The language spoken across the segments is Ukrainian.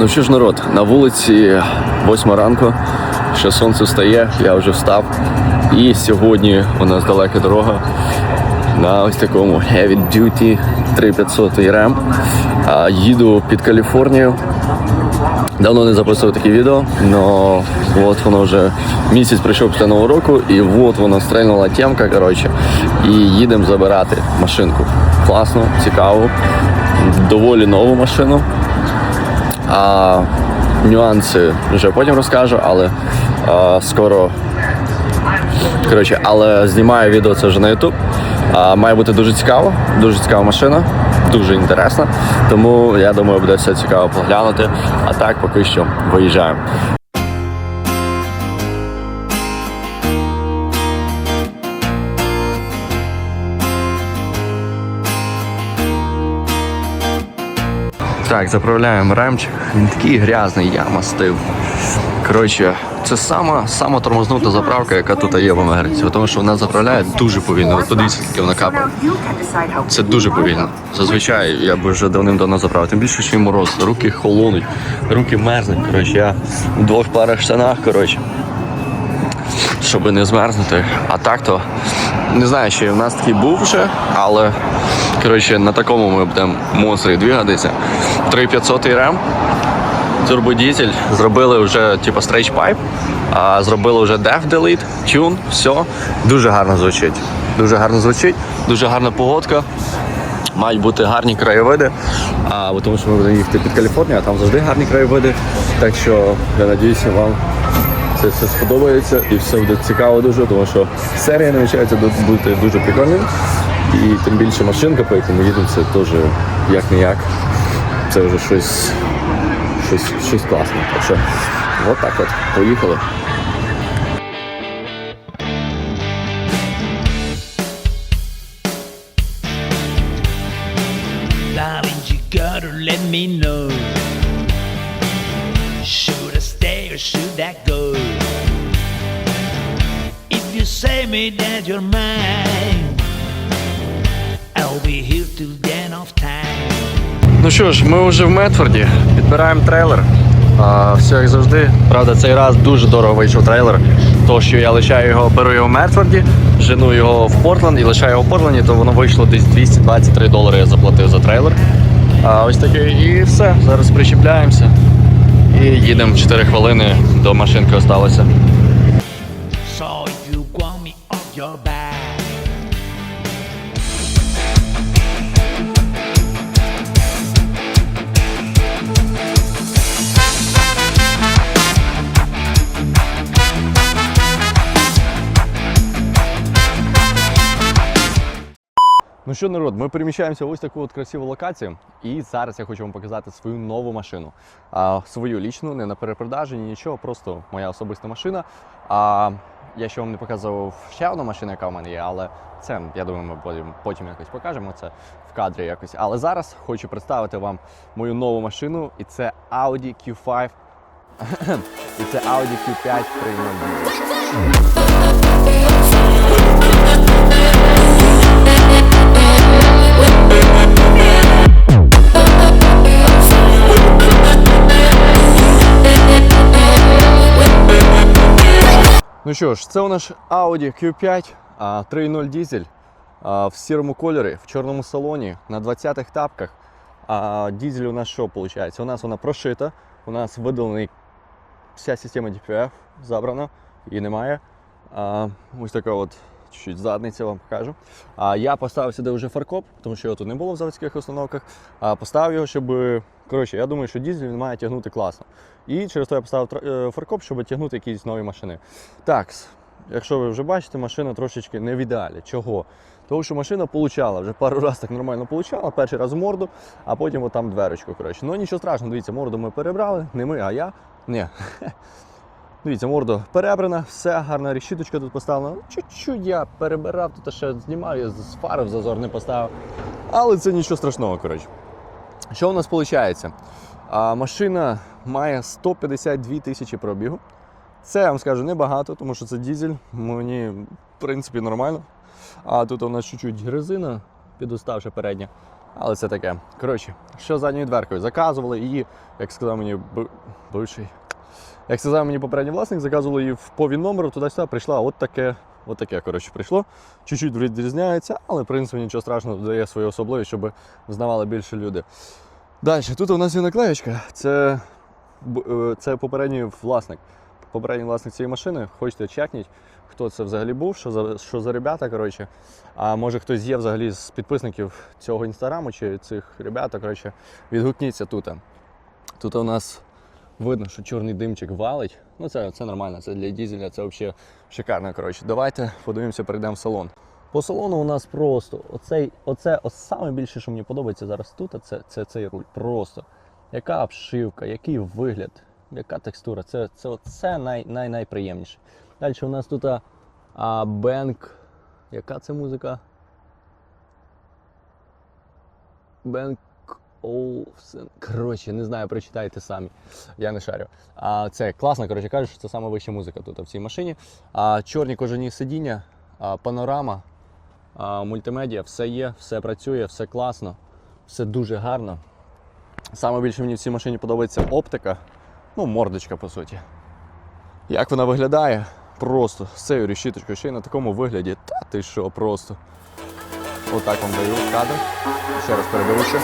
Ну що ж, народ, на вулиці 8 ранку, ще сонце встає, я вже встав. І сьогодні у нас далека дорога на ось такому Heavy Duty 3500 RAM. А, Їду під Каліфорнію. Давно не записував такі відео, але от воно вже місяць прийшов після нового року, і от воно стрельнула темка, коротше, і їдемо забирати машинку. Класно, цікаво, доволі нову машину. А нюанси вже потім розкажу, але а, скоро. Коротше, але знімаю відео це вже на YouTube. А, має бути дуже цікаво, дуже цікава машина, дуже інтересна. Тому я думаю, буде все цікаво поглянути. А так поки що виїжджаємо. Так, заправляємо ремчик. Він такий грязний, я мастив. Коротше, це сама, сама тормознута заправка, яка тут є в Америці. Тому що вона заправляє дуже повільно. От подивіться, скільки вона капає. Це дуже повільно. Зазвичай я б вже давним-давно заправив. Тим більше, що й мороз, руки холонуть, руки мерзнуть. Коротше, я в двох парах штанах, коротше. Щоб не змерзнути. А так то не знаю, чи в нас такий був вже, але коротше, на такому ми будемо монстрі двигатися. 3500 рем. Турбодізель. Зробили вже типу стрейч пайп, зробили вже Def Delete, Tune, все. Дуже гарно звучить. Дуже гарно звучить, дуже гарна погодка. Мають бути гарні краєвиди, а, тому що ми будемо їхати під Каліфорнію, а там завжди гарні краєвиди. Так що я надіюся, вам це все сподобається і все буде цікаво дуже, тому що серія намічається бути дуже прикольною. І тим більше машинка, по якій їдемо, це теж як не як. Це вже щось, щось, щось класне. Так що от так от, поїхали. Let me know. That you're mine, I'll be here till the end of time. Ну що ж, ми вже в Медфорді, підбираємо трейлер. А, все як завжди. Правда, цей раз дуже дорого вийшов трейлер. То, що я лишаю його, беру його в Медфорді, жену його в Портленд і лишаю його в Портленді, то воно вийшло десь 223 долари я заплатив за трейлер. А ось таке і все. Зараз причіпляємося. І їдемо 4 хвилини до машинки осталося. Що, народ, ми переміщаємося в ось таку от красиву локацію. І зараз я хочу вам показати свою нову машину. А, свою лічну, не на перепродажі, ні нічого, просто моя особиста машина. А я ще вам не показував ще одну машину, яка в мене є, але це, я думаю, ми потім, потім якось покажемо це в кадрі якось. Але зараз хочу представити вам мою нову машину, і це Audi Q5. і це Audi Q5 3.0. Ну що ж, це у нас Audi Q5 3.0 дізель в сірому кольорі, в чорному салоні, на 20-х тапках. А дізель у нас що виходить? У нас вона прошита, у нас видалений вся система DPF забрана, її немає. А, ось така от чуть-чуть задниця вам покажу. А, я поставив сюди вже фаркоп, тому що його тут не було в заводських установках. А, поставив його, щоб. Коротше, я думаю, що дізель він має тягнути класно. І через то я поставив е, фаркоп, щоб тягнути якісь нові машини. Так, якщо ви вже бачите, машина трошечки не в ідеалі. Чого? Тому що машина получала, вже пару разів так нормально получала, перший раз морду, а потім отам дверочку. Коротше. Ну нічого страшного, дивіться, морду ми перебрали, не ми, а я. Ні. Дивіться, морду перебрана, все, гарна решіточка тут поставлена. Чуть-чуть я перебирав, тут ще знімав, я з фари в зазор не поставив. Але це нічого страшного, коротше. Що у нас виходить? А, машина має 152 тисячі пробігу. Це я вам скажу небагато, тому що це дізель. Мені, в принципі, нормально. А тут у нас чуть-чуть резина, підуставша передня. Але це таке. Коротше, що задньою дверкою? Заказували її, як сказав мені бивший. Як сказав мені попередній власник, заказували її в по номеру, туди-сюди прийшла от таке. От таке, коротше, прийшло. Чуть-чуть відрізняється, але в принципі нічого страшного додає свою особливість, щоб знавали більше люди. Далі, тут у нас є наклеєчка. Це, е, це попередній власник. Попередній власник цієї машини. Хочете чекніть, хто це взагалі був, що за, що за ребята, коротше. А може хтось є взагалі з підписників цього інстаграму чи цих ребят, коротше, відгукніться тут. Тут у нас видно, що чорний димчик валить. Ну це, це нормально, це для дізеля, це взагалі шикарно. Коротше. Давайте подивимося, перейдемо в салон. По салону у нас просто оцей, оце ось саме більше, що мені подобається зараз тут, це, це цей руль. Просто. Яка обшивка, який вигляд, яка текстура. Це, це, це най, най, найприємніше. Далі у нас тут Бенк. Яка це музика? Бенк Олсен. Коротше, не знаю, прочитайте самі. Я не шарю. А це класно, коротше кажуть, що це саме вища музика тут в цій машині. А чорні кожані сидіння, а, панорама, мультимедіа, все є, все працює, все класно, все дуже гарно. Саме більше мені в цій машині подобається оптика, ну, мордочка, по суті. Як вона виглядає? Просто з цією решіточкою, ще й на такому вигляді. Та ти що, просто. Отак вам даю кадр. Ще раз передивився.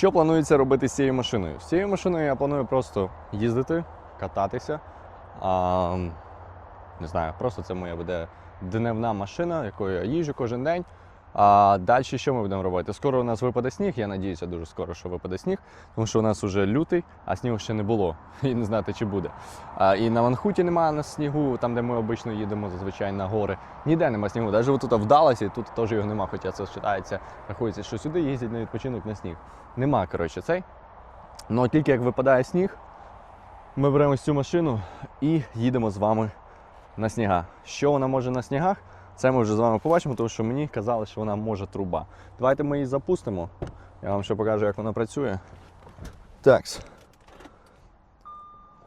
Що планується робити з цією машиною? З цією машиною я планую просто їздити, кататися. А, не знаю, просто це моя буде дневна машина, якою я їжджу кожен день. А далі що ми будемо робити? Скоро у нас випаде сніг, я надіюся дуже скоро, що випаде сніг, тому що у нас вже лютий, а снігу ще не було. І не знати, чи буде. А, і на Ванхуті немає на снігу, там, де ми обично їдемо зазвичай на гори. Ніде немає снігу. Навіть тут в Далласі, тут теж його немає, хоча це вважається, рахується, що сюди їздять на відпочинок на сніг. Нема, коротше, цей. Ну тільки як випадає сніг, ми беремо цю машину і їдемо з вами на сніга. Що вона може на снігах? Це ми вже з вами побачимо, тому що мені казали, що вона може труба. Давайте ми її запустимо. Я вам ще покажу, як вона працює. Так.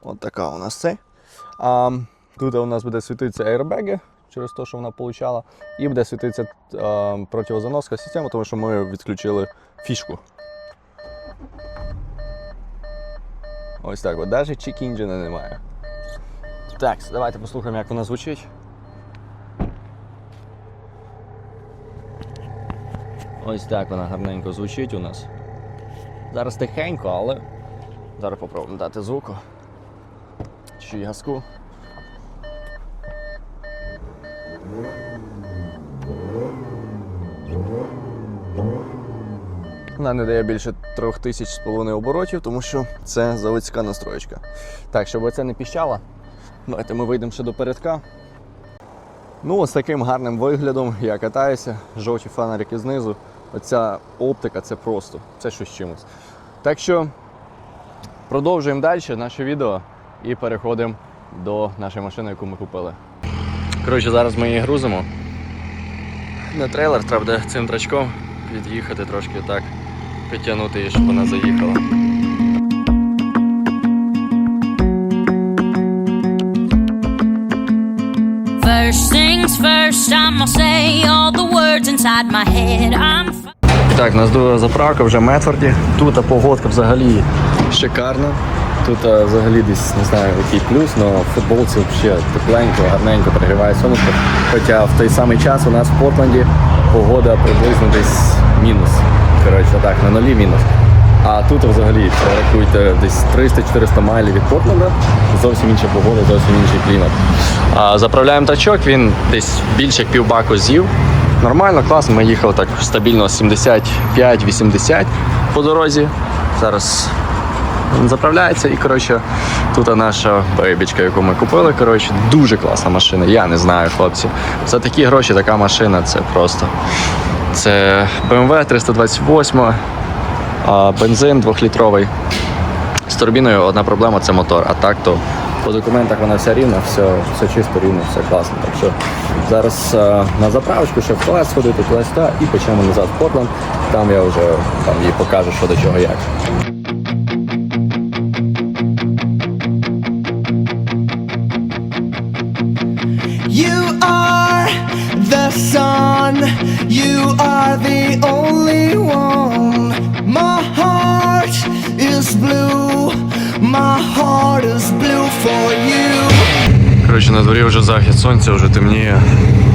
От така у нас це. А, тут у нас буде світитися аербеги через те, що вона получала. І буде світитися а, противозаноска система, тому що ми відключили фішку. Ось так, от навіть чек-інджина немає. Так, давайте послухаємо, як вона звучить. Ось так вона гарненько звучить у нас. Зараз тихенько, але зараз попробуємо дати звуку. Чи газку. Вона не дає більше трьох тисяч з половиною оборотів, тому що це заводська настроєчка. Так, щоб це не піщало, давайте ми вийдемо ще до передка. Ну, ось таким гарним виглядом я катаюся, жовті фонарики знизу. Оця оптика це просто, це щось чимось. Так що продовжуємо далі наше відео і переходимо до нашої машини, яку ми купили. Коротше, зараз ми її грузимо. На трейлер треба буде цим трачком під'їхати трошки так, підтягнути її, щоб вона заїхала. First things first, I'ma say all the words inside my head. I'm Так, у нас друга заправка вже в Метфорді. Тут погодка взагалі шикарна. Тут взагалі десь не знаю який плюс, але в футболці взагалі тепленько, гарненько пригріває сонечко. Хоча в той самий час у нас в Портленді погода приблизно десь мінус. Коротше, так, на нулі мінус. А тут взагалі рахуйте десь 300-400 майлів від Портленда. Зовсім інша погода, зовсім інший клімат. Заправляємо тачок, він десь більше як півбаку з'їв. Нормально, класно. Ми їхали так стабільно 75-80 по дорозі. Зараз заправляється і коротше, тут наша бейбічка, яку ми купили. Коротше, дуже класна машина. Я не знаю, хлопці. За такі гроші така машина це просто. Це BMW 328, а бензин 2-літровий. З турбіною одна проблема це мотор, а так то По документах вона вся рівна, все, все чисто рівно, все класно. Так що зараз е, на заправочку ще в туалет сходити, туди і почнемо назад в Портланд. Там я вже там їй покажу, що до чого як. На дворі вже захід сонця, вже темніє.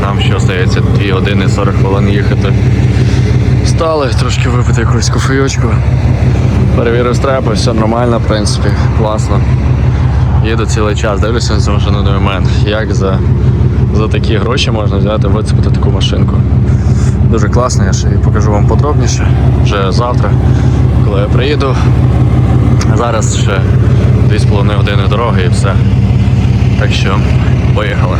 Нам ще остається 2 години 40 хвилин їхати. Стали трошки випити якусь кофейочку. Перевірив стрепи, все нормально, в принципі, класно. Їду цілий час, дивлюся за машину до момент. Як за, за такі гроші можна взяти, вицепити таку машинку. Дуже класно, я ще покажу вам подробніше. Вже завтра, коли я приїду. Зараз ще 2,5 години дороги і все. Так що, поїхали.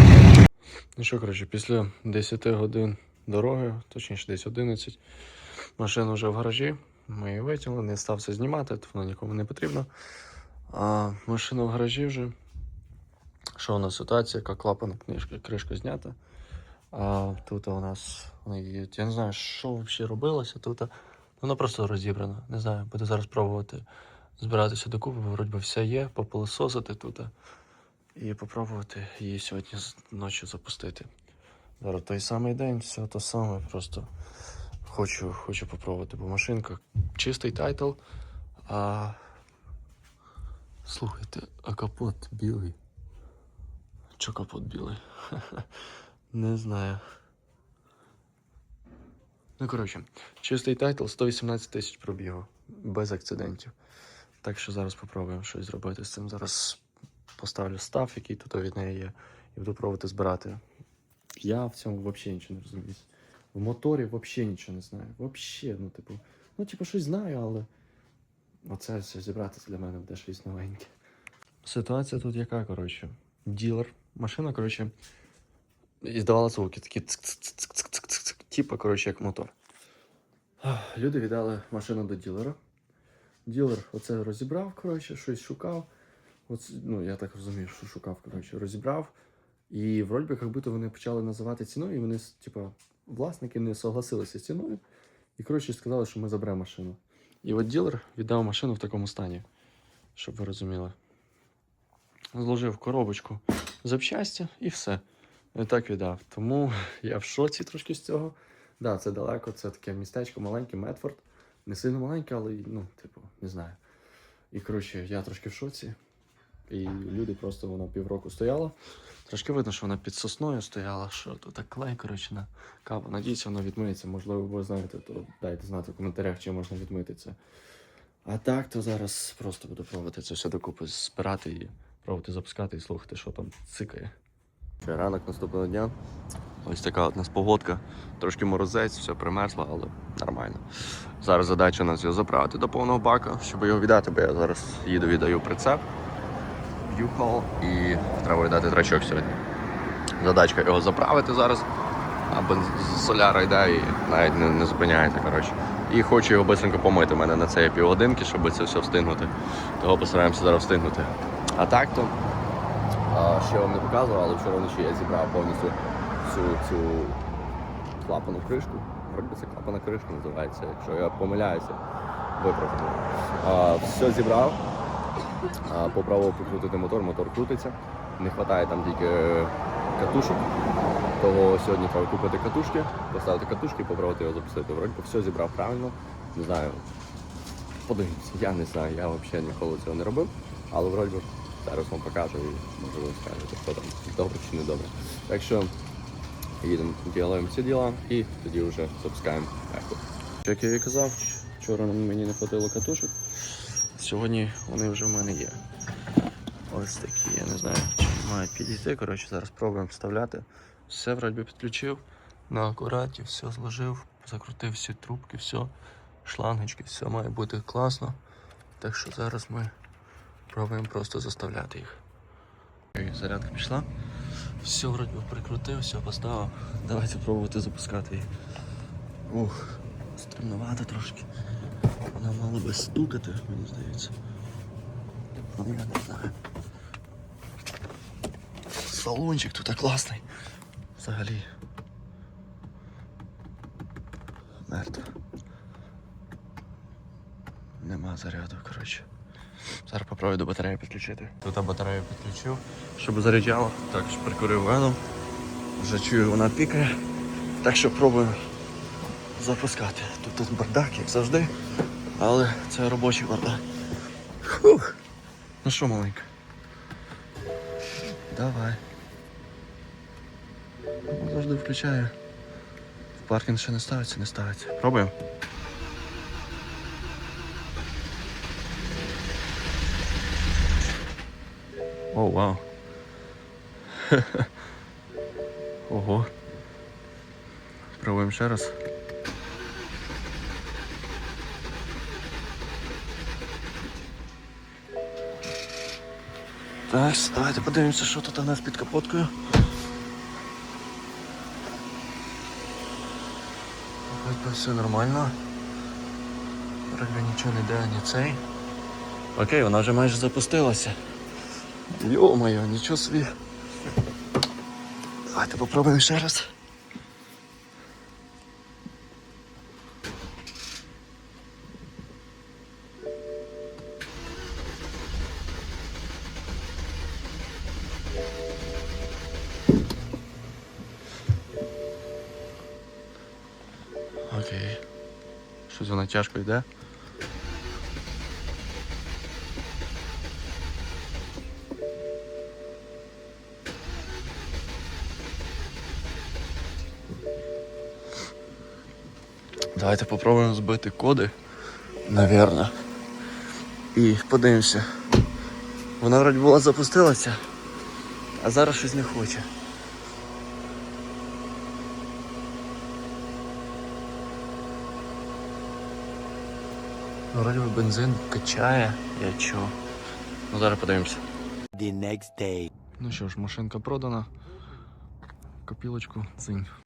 Ну що, коротше, після 10 годин дороги, точніше десь 11, машина вже в гаражі. Ми її витягнули, не стався знімати, то воно нікому не потрібно. А машина в гаражі вже. Що у нас ситуація, яка клапана книжка, кришка знята. А тут у нас є- я не знаю, що взагалі робилося тут. Воно просто розібрано. Не знаю, буду зараз пробувати збиратися докупи, бо вроді все є, попилисосити тут і попробувати її сьогодні ночі запустити. Зараз той самий день, все те саме, просто хочу, хочу попробувати, бо машинка чистий тайтл. А слухайте, а капот білий. Чо капот білий? Не знаю. Ну, коротше, чистий тайтл 118 тисяч пробігу, без акцидентів. Так що зараз попробуємо щось зробити з цим. Зараз поставлю став, який тут від неї є, і буду пробувати збирати. Я в цьому взагалі нічого не розумію. В моторі взагалі нічого не знаю. Взагалі, ну, типу, ну, типу, щось знаю, але оце все зібрати для мене буде щось новеньке. Ситуація тут яка, коротше. Ділер. Машина, коротше, здавала звуки такі цик-цик-цик-цик-цик-цик, типа, коротше, як мотор. Люди віддали машину до ділера. Ділер оце розібрав, коротше, щось шукав. Оце, ну, я так розумію, що шукав, коротше, розібрав. І вроді би, як будто вони почали називати ціною, і вони, типа, власники не согласилися з ціною. І, коротше, сказали, що ми заберемо машину. І от ділер віддав машину в такому стані, щоб ви розуміли. Зложив коробочку запчасті і все. І так віддав. Тому я в шоці трошки з цього. Да, це далеко, це таке містечко маленьке, Медфорд. Не сильно маленьке, але ну, типу, не знаю. І коротше, я трошки в шоці. І люди просто вона півроку стояла. Трошки видно, що вона під сосною стояла, що тут так клей, коротше, на каву. Надіюся, воно відмиється. Можливо, ви знаєте, то дайте знати в коментарях, чи можна відмити це. А так, то зараз просто буду пробувати це все докупи збирати і пробувати запускати і слухати, що там цикає. Ранок наступного дня. Ось така от у нас погодка. Трошки морозець, все примерзло, але нормально. Зараз задача у нас його заправити до повного бака, щоб його віддати, бо я зараз їду, віддаю прицеп. Юхол і треба віддати трачок сьогодні. Задачка його заправити зараз. А соляра йде і навіть не, не зупиняється. коротше. І хочу його швидко помити. Мене на це півгодинки, щоб це все встигнути. Того постараємося зараз встигнути. А так то. Ще вам не показував, але вчора вночі я зібрав повністю всю цю клапану кришку. Вроді це клапана кришка називається, якщо я помиляюся, виправте. Все зібрав. Попробував покрутити мотор, мотор крутиться. Не вистачає там тільки катушок. Того сьогодні треба купити катушки, поставити катушки попробувати його запустити. Вроді все зібрав правильно. Не знаю. Подивимося, я не знаю, я взагалі ніколи цього не робив, але вроді зараз вам покажу і може ви скажете, що там добре чи не добре. Так що їдемо, робимо ці діла і тоді вже запускаємо ехо. Як я і казав, вчора мені не хватило катушок. Сьогодні вони вже в мене є. Ось такі, я не знаю, чи мають підійти. Коротше, зараз пробуємо вставляти. Все вроді підключив на акураті, все зложив, закрутив всі трубки, все, шлангочки, все має бути класно. Так що зараз ми пробуємо просто заставляти їх. Зарядка пішла. Все вроді прикрутив, все поставив. Давайте пробувати запускати її. Ух, стрімновато трошки. Вона мала би стукати, мені здається. Ну я не знаю. салончик тут класний. Взагалі. Мертво. Нема заряду, коротше. Зараз попробую до батареї підключити. Тут батарею підключив, щоб заряджало. Також прикурив веном. Вже чую, вона пікає. Так що пробую запускати. Тут, тут бардак, як завжди. Але це робочий бардак. Фух. Ну що, маленька? Давай. Завжди включаю. В паркінг ще не ставиться, не ставиться. Пробуємо. О, вау. Ого. Пробуємо ще раз. Так, давайте подивимося, що тут у нас під капоткою. Вроде все нормально. Вроде нічого не йде, ні цей. Окей, вона вже майже запустилася. Йо-моє, нічого собі. Давайте попробуємо ще раз. Тяжко йде. Давайте попробуємо збити коди. Навірно. І подивимося. Вона вроді була запустилася, а зараз щось не хоче. Вроді би бензин качає, я чого. Ну зараз подивимося. The next day. Ну що ж, машинка продана. Копілочку цинь.